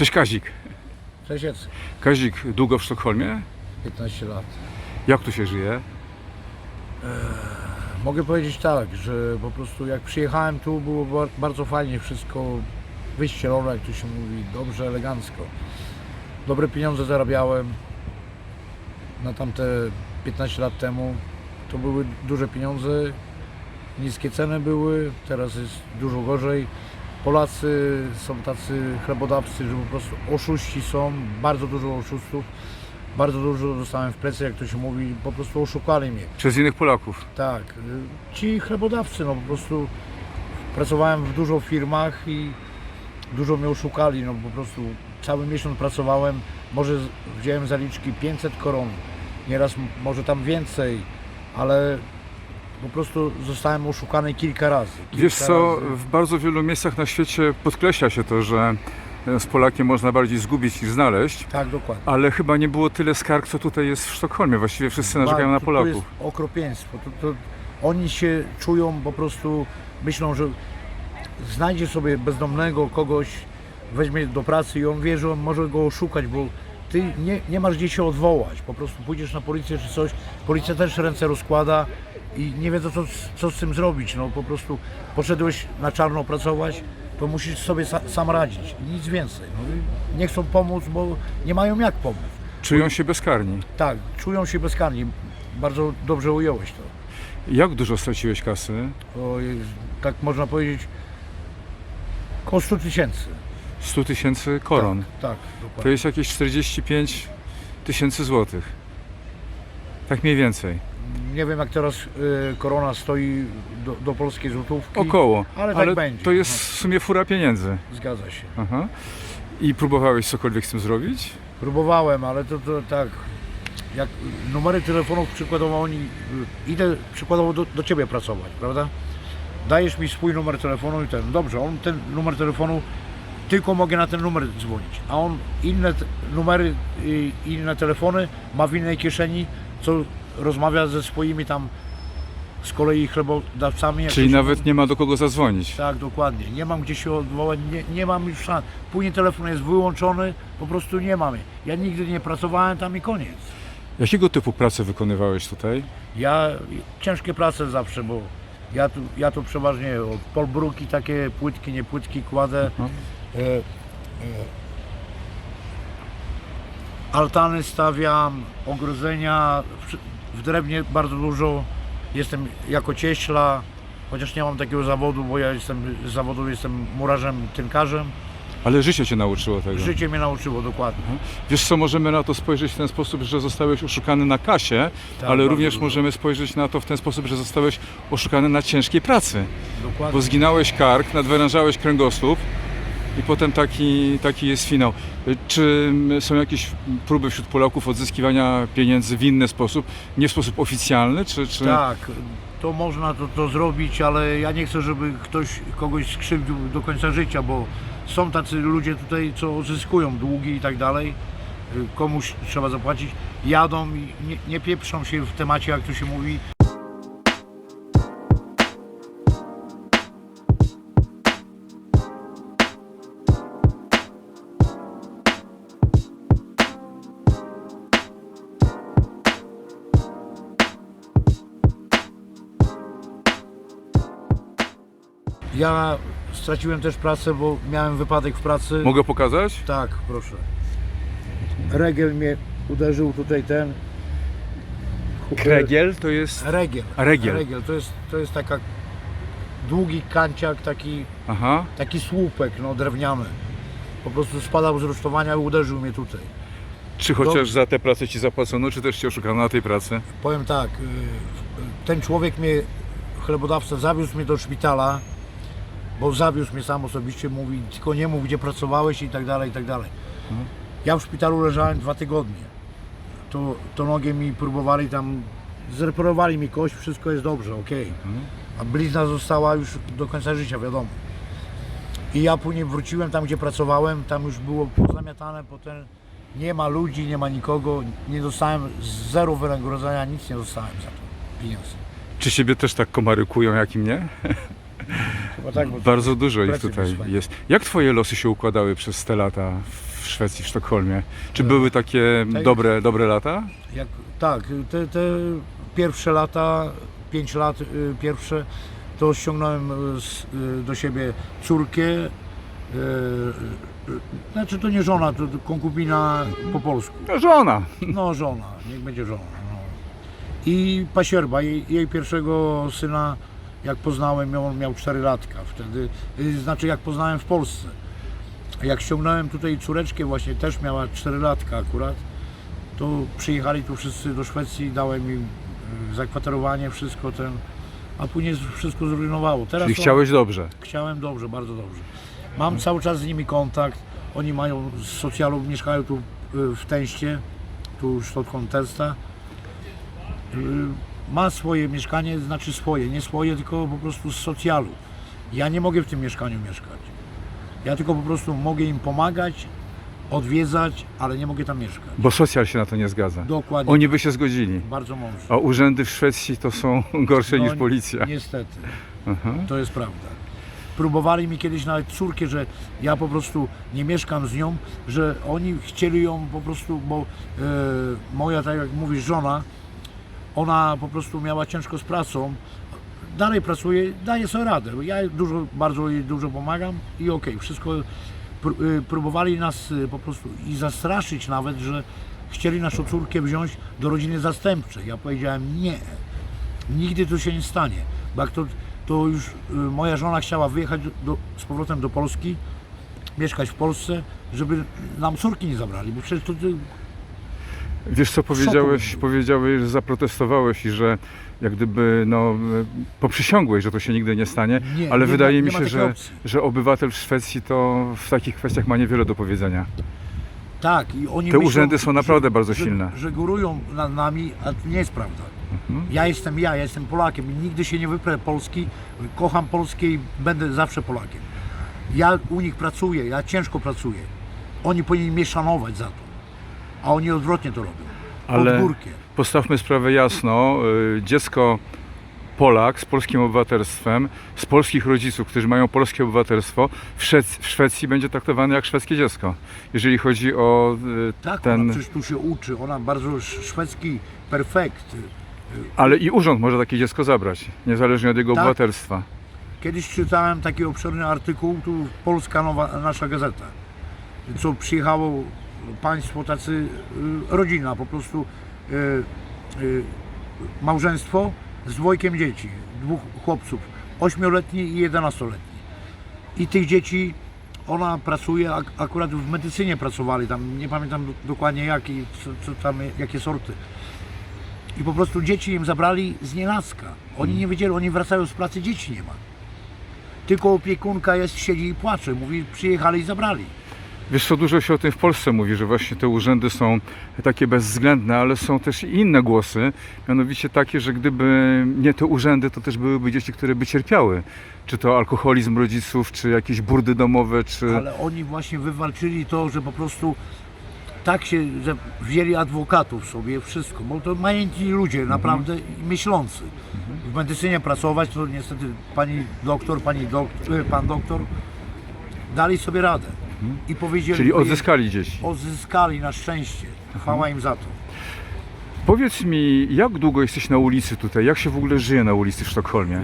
Cześć Kazik. Cześć, Jacek. Kazik, długo w Sztokholmie? 15 lat. Jak tu się żyje? Mogę powiedzieć tak, że po prostu jak przyjechałem tu było bar- bardzo fajnie, wszystko wyścielone, jak tu się mówi, dobrze, elegancko. Dobre pieniądze zarabiałem na tamte 15 lat temu. To były duże pieniądze, niskie ceny były, teraz jest dużo gorzej. Polacy są tacy chlebodawcy, że po prostu oszuści są, bardzo dużo oszustów. Bardzo dużo dostałem w plecy, jak to się mówi, po prostu oszukali mnie. Przez innych Polaków. Tak, y, ci chlebodawcy, no po prostu pracowałem w dużo firmach i dużo mnie oszukali, no po prostu cały miesiąc pracowałem, może wziąłem zaliczki 500 koron, nieraz może tam więcej, ale po prostu zostałem oszukany kilka razy. Kilka Wiesz co, razy. w bardzo wielu miejscach na świecie podkreśla się to, że e, z Polakiem można bardziej zgubić niż znaleźć, Tak, dokładnie. ale chyba nie było tyle skarg, co tutaj jest w Sztokholmie. Właściwie wszyscy narzekają na Polaków. To jest okropieństwo. To, to, oni się czują po prostu, myślą, że znajdzie sobie bezdomnego kogoś, weźmie do pracy i on wie, że on może go oszukać, bo ty nie, nie masz gdzie się odwołać. Po prostu pójdziesz na policję czy coś, policja też ręce rozkłada i nie wiedzą co, co z tym zrobić. No po prostu poszedłeś na czarno pracować, to musisz sobie sa, sam radzić. Nic więcej. No, i nie chcą pomóc, bo nie mają jak pomóc. Czują się bezkarni. Tak, czują się bezkarni. Bardzo dobrze ująłeś to. Jak dużo straciłeś kasy? Oj, tak można powiedzieć, około 100 tysięcy. 100 tysięcy koron. Tak, To dokładnie. jest jakieś 45 tysięcy złotych. Tak mniej więcej. Nie wiem jak teraz y, korona stoi do, do polskiej złotówki. Około. Ale tak będzie. to jest w sumie fura pieniędzy. Zgadza się. Aha. I próbowałeś cokolwiek z tym zrobić? Próbowałem, ale to, to tak, jak numery telefonów przykładowo oni, y, idę przykładowo do, do Ciebie pracować, prawda? Dajesz mi swój numer telefonu i ten, dobrze, on ten numer telefonu, tylko mogę na ten numer dzwonić, a on inne numery, i inne telefony ma w innej kieszeni, co rozmawia ze swoimi tam z kolei chlebodawcami. Czyli nawet nie ma do kogo zadzwonić. tak, dokładnie. Nie mam gdzie się odwołać, nie, nie mam już szans. Później telefon jest wyłączony, po prostu nie mamy. Ja nigdy nie pracowałem tam i koniec. Jakiego typu pracę wykonywałeś tutaj? Ja ciężkie prace zawsze, bo ja tu, ja tu przeważnie od polbruki takie płytki, nie płytki kładę. Mhm. E, e, altany stawiam, ogrodzenia, w, drewnie bardzo dużo. Jestem jako cieśla, chociaż nie mam takiego zawodu, bo ja jestem z zawodu jestem murarzem, tynkarzem. Ale życie cię nauczyło tego. Życie mnie nauczyło dokładnie. Wiesz co, możemy na to spojrzeć w ten sposób, że zostałeś oszukany na kasie, Tak, ale również dużo. możemy spojrzeć na to w ten sposób, że zostałeś oszukany na ciężkiej pracy. Dokładnie. Bo zginałeś kark, nadwyrężałeś kręgosłup i potem taki, taki jest finał. Czy są jakieś próby wśród Polaków odzyskiwania pieniędzy w inny sposób, nie w sposób oficjalny, czy... czy... Tak, to można to, to zrobić, ale ja nie chcę, żeby ktoś kogoś skrzywdził do końca życia, bo są tacy ludzie tutaj, co odzyskują długi i tak dalej. Komuś trzeba zapłacić, jadą i nie, nie pieprzą się w temacie, jak to się mówi. Ja straciłem też pracę, bo miałem wypadek w pracy. Mogę pokazać? Tak, proszę. Regiel mnie uderzył tutaj ten. Kregiel to jest... Regiel. Regiel. Regiel. To jest, to jest taka długi kanciak, taki, Aha. taki słupek no, drewniany. Po prostu spadał z rusztowania i uderzył mnie tutaj. Czy chociaż za tę pracę ci zapłacono, czy też cię oszukano na tej pracy? Powiem tak, y, ten człowiek mnie, chlebodawca, zawiózł mnie do szpitala, bo zawiózł mnie sam osobiście, mówi, tylko nie mów, gdzie pracowałeś i tak dalej, i tak dalej. Ja w szpitalu leżałem dwa tygodnie. To, to nogę mi próbowali tam, zreparowali mi kość, wszystko jest dobrze, okej. A blizna została już do końca życia, wiadomo. I ja później wróciłem tam, gdzie pracowałem, tam już było pozamiatane, potem nie ma ludzi, nie ma nikogo, nie dostałem zero wynagrodzenia, nic nie dostałem za to, pieniędzy. Czy ciebie też tak komarykują jak i mnie? Chyba tak, bo Bardzo dużo ich tutaj jest. Jak twoje losy się układały przez te lata w Szwecji, w Sztokholmie? Czy były takie tak. dobre, dobre lata? Jak, tak, te, te pierwsze lata, pięć lat y, pierwsze, to ściągnąłem y, z, y, do siebie córkę, y, y, znaczy to nie żona, to, to konkubina po polsku. No, żona. No żona, niech będzie żona. No. I pasierba, jej, jej pierwszego syna, jak poznałem, miał, on miał 4 latka wtedy, y, znaczy jak poznałem w Polsce. Jak ściągnąłem tutaj córeczkę właśnie, też miała 4 latka akurat, to przyjechali tu wszyscy do Szwecji, dałem im y, zakwaterowanie, wszystko ten, a później wszystko zrujnowało. Teraz Czyli chciałeś dobrze. Chciałem dobrze, bardzo dobrze. Mam cały czas z nimi kontakt. Oni mają z socjalu, mieszkają tu y, w Teście, tu Stockholm Testa. Ma swoje mieszkanie, znaczy swoje, nie swoje, tylko po prostu z socjalu. Ja nie mogę w tym mieszkaniu mieszkać. Ja tylko po prostu mogę im pomagać, odwiedzać, ale nie mogę tam mieszkać. Bo socjal się na to nie zgadza. Dokładnie. Oni by się zgodzili. Bardzo mądrze. A urzędy w Szwecji to są gorsze No, niż policja. Niestety. Aha. To jest prawda. Próbowali mi kiedyś nawet córkę, że ja po prostu nie mieszkam z nią, że oni chcieli ją po prostu, bo e, moja, tak jak mówisz, żona, ona po prostu miała ciężko z pracą, dalej pracuje, daje sobie radę. Ja dużo, bardzo jej dużo pomagam i okej, wszystko. Pró- e, próbowali nas e, po prostu i zastraszyć nawet, że chcieli naszą córkę wziąć do rodziny zastępczej. Ja powiedziałem nie, nigdy to się nie stanie. Bo jak to, to już y, moja żona chciała wyjechać do, z powrotem do Polski, mieszkać w Polsce, żeby nam córki nie zabrali, bo przecież to Wiesz co powiedziałeś? Powiedziałeś, że zaprotestowałeś i że jak gdyby no, poprzysiągłeś, że to się nigdy nie stanie, Nie, ale nie wydaje ma- mi się, że, opcji. że obywatel w Szwecji to w takich kwestiach ma niewiele do powiedzenia. tak. I oni Te myślą, urzędy są naprawdę że, bardzo że, silne. Że górują nad nami, a to nie jest prawda. Mhm. Ja jestem ja, ja jestem Polakiem i nigdy się nie wyprę Polski, kocham Polskę i będę zawsze Polakiem. Ja u nich pracuję, ja ciężko pracuję. Oni powinni mnie szanować za to, a oni odwrotnie to robią. Ale-. Postawmy sprawę jasno. y, Dziecko Polak z polskim obywatelstwem, z polskich rodziców, którzy mają polskie obywatelstwo, w, Szwec- w Szwecji będzie traktowane jak szwedzkie dziecko. Jeżeli chodzi o y, Tak, ten. ona przecież tu się uczy, ona bardzo sz- szwedzki perfekt. Ale i urząd może takie dziecko zabrać, niezależnie od jego Tak. obywatelstwa. Kiedyś czytałem taki obszerny artykuł, tu Polska Nowa, nasza gazeta, co przyjechało państwo tacy, y, rodzina po prostu, y, y, małżeństwo z dwojkiem dzieci, dwóch chłopców, ośmioletni i jedenastoletni. I tych dzieci, ona pracuje, ak- akurat w medycynie pracowali tam, nie pamiętam do- dokładnie jaki, co, co tam, jakie sorty. I po prostu dzieci im zabrali z nienacka. Oni nie wiedzieli, oni wracają z pracy, dzieci nie ma. Tylko opiekunka jest, siedzi i płacze. Mówi, przyjechali i zabrali. Wiesz co, dużo się o tym w Polsce mówi, że właśnie te urzędy są takie bezwzględne, ale są też i inne głosy, mianowicie takie, że gdyby nie te urzędy, to też byłyby dzieci, które by cierpiały. Czy to alkoholizm rodziców, czy jakieś burdy domowe, czy... Ale oni właśnie wywalczyli to, że po prostu tak się, że wzięli adwokatów sobie, wszystko, bo to majętni ludzie, naprawdę i myślący. W medycynie pracować, to niestety pani doktor, pani doktor, pan doktor dali sobie radę. I powiedzieli, Czyli odzyskali dzieci. odzyskali na szczęście. Chwała im za to. Powiedz mi, jak długo jesteś na ulicy tutaj? Jak się w ogóle żyje na ulicy w Sztokholmie?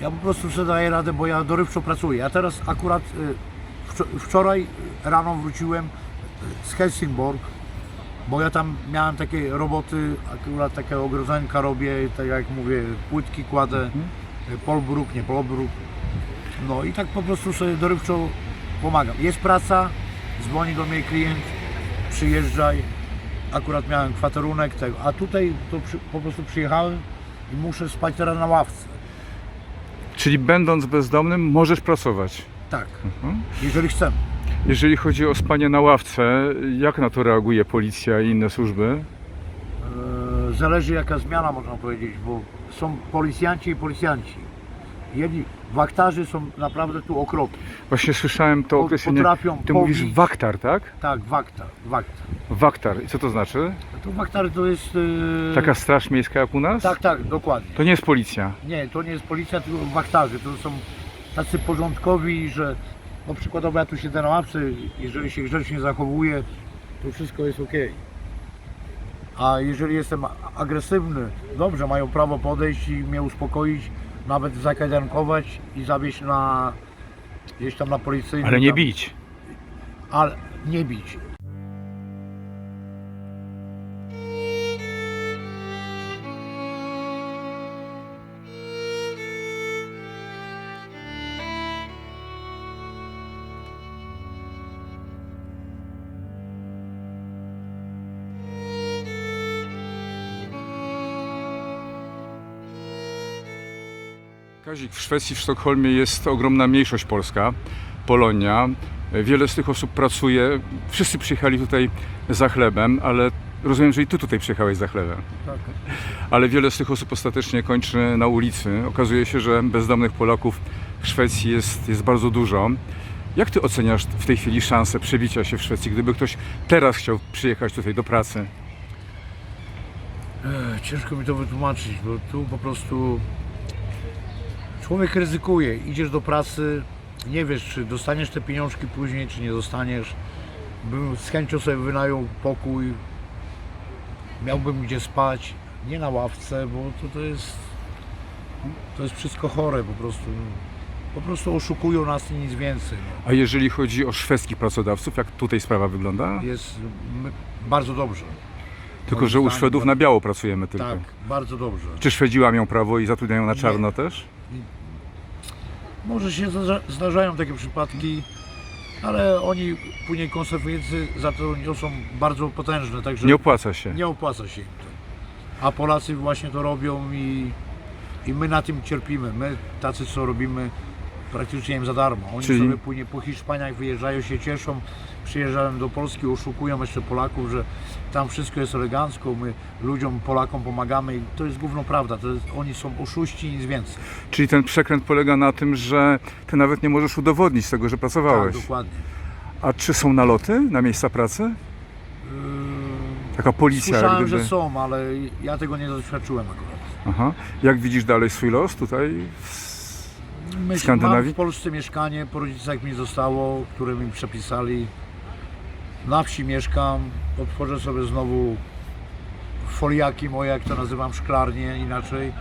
Ja po prostu sobie daję radę, bo ja dorywczo pracuję. A teraz akurat wczo- wczoraj rano wróciłem y, z Helsingborg, bo ja tam miałem takie roboty, akurat takie ogrodzenka robię, tak jak mówię, płytki kładę, y, polbruk, nie polbruk. No i tak po prostu sobie dorywczo pomagam. Jest praca, dzwoni do mnie klient, przyjeżdżaj. Akurat miałem kwaterunek tego, a tutaj to przy, po prostu przyjechałem i muszę spać teraz na ławce. Czyli będąc bezdomnym możesz pracować. Tak, Mhm. jeżeli chcę. Jeżeli chodzi o spanie na ławce, jak na to reaguje policja i inne służby? E, Zależy jaka zmiana można powiedzieć, bo są policjanci i policjanci. Jedni waktarzy są naprawdę tu okropni. Właśnie słyszałem to określenie. potrafią Ty mówisz pobić. waktar, tak? Tak, waktar, waktar. Waktar. I co to znaczy? To waktar to jest... e, Taka straż miejska jak u nas? Tak, tak, dokładnie. To nie jest policja. Nie, to nie jest policja, tylko waktarzy. To są tacy porządkowi, że no przykładowo ja tu siedzę na ławce, jeżeli się grzecznie zachowuję, to wszystko jest ok. A jeżeli jestem agresywny, dobrze, mają prawo podejść i mnie uspokoić, nawet zakajdankować i zawieźć na gdzieś tam na policyjny. Ale nie tam, bić. Ale nie bić. Kazik, w Szwecji, w Sztokholmie jest ogromna mniejszość polska, Polonia. Wiele z tych osób pracuje. Wszyscy przyjechali tutaj za chlebem, ale rozumiem, że i ty tutaj przyjechałeś za chlebem. Tak. Ale wiele z tych osób ostatecznie kończy na ulicy. Okazuje się, że bezdomnych Polaków w Szwecji jest, jest bardzo dużo. Jak ty oceniasz w tej chwili szansę przebicia się w Szwecji, gdyby ktoś teraz chciał przyjechać tutaj do pracy? Ech, Ciężko mi to wytłumaczyć, bo tu po prostu człowiek ryzykuje. Idziesz do pracy, nie wiesz, czy dostaniesz te pieniążki później, czy nie dostaniesz. Bym z chęcią sobie wynajął pokój, miałbym gdzie spać, nie na ławce, bo to, to jest to jest wszystko chore po prostu. Po prostu oszukują nas i nic więcej. A jeżeli chodzi o szwedzkich pracodawców, jak tutaj sprawa wygląda? Jest bardzo dobrze. Tylko, moim że u zdaniem, Szwedów na biało pracujemy tylko. Tak, bardzo dobrze. Czy Szwedzi łamią prawo i zatrudniają na czarno też? Może się zdarza- zdarzają takie przypadki, ale oni później konsekwencje za to niosą bardzo potężne, także Nie opłaca się. nie opłaca się im to. A Polacy właśnie to robią i, i my na tym cierpimy. My tacy co robimy praktycznie im za darmo. Oni Czyli- sobie później po Hiszpaniach wyjeżdżają, się cieszą, przyjeżdżają do Polski, oszukują jeszcze Polaków, że tam wszystko jest elegancko, my ludziom, Polakom pomagamy i to jest główną prawda. To jest, oni są oszuści i nic więcej. Czyli ten przekręt polega na tym, że ty nawet nie możesz udowodnić tego, że Tak, pracowałeś. dokładnie. A czy są naloty na miejsca pracy? Yy, Taka policja, jak Słyszałem, gdyby. że są, ale ja tego nie doświadczyłem akurat. Aha. Jak widzisz dalej swój los tutaj? w- Myśl, Skandynawii? Mam w Polsce mieszkanie, po rodzicach mi zostało, które mi przepisali. Na wsi mieszkam, otworzę sobie znowu foliaki moje, jak to nazywam, szklarnie inaczej.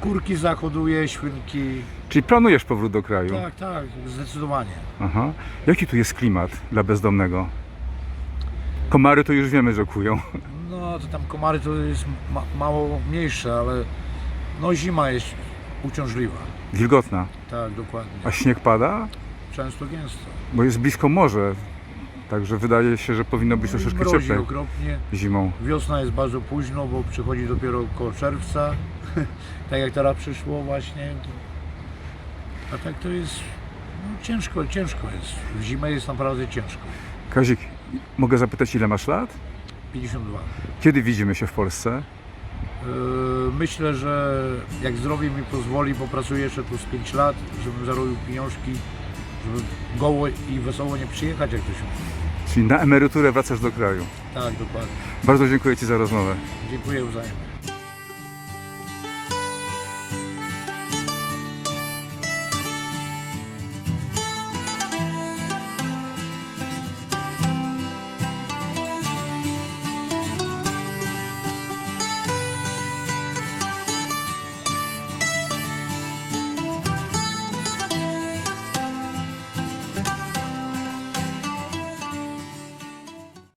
Kurki zahoduję, świnki. Czyli planujesz powrót do kraju? Tak, tak, zdecydowanie. Aha. Jaki tu jest klimat dla bezdomnego? Komary to już wiemy, że kują. No to tam komary to jest ma, mało mniejsze, ale no zima jest uciążliwa. Wilgotna. Tak, dokładnie. A śnieg pada? Często gęsto. Bo jest blisko morze. Także wydaje się, że powinno być troszeczkę No Mrozi cieplej okropnie. zimą. Wiosna jest bardzo późno, bo przychodzi dopiero koło czerwca. tak jak teraz przyszło właśnie. A tak to jest no, ciężko, ciężko jest. W zimę jest naprawdę ciężko. Kazik, mogę zapytać, ile masz lat? 52. Kiedy widzimy się w Polsce? Yy, Myślę, że jak zdrowie mi pozwoli, popracuję jeszcze tu z 5 lat, żebym zarobił pieniążki, żeby goło i wesoło nie przyjechać, jak to się. Czyli na emeryturę wracasz do kraju. Tak, dokładnie. Bardzo dziękuję Ci za rozmowę. Dziękuję wzajemnie.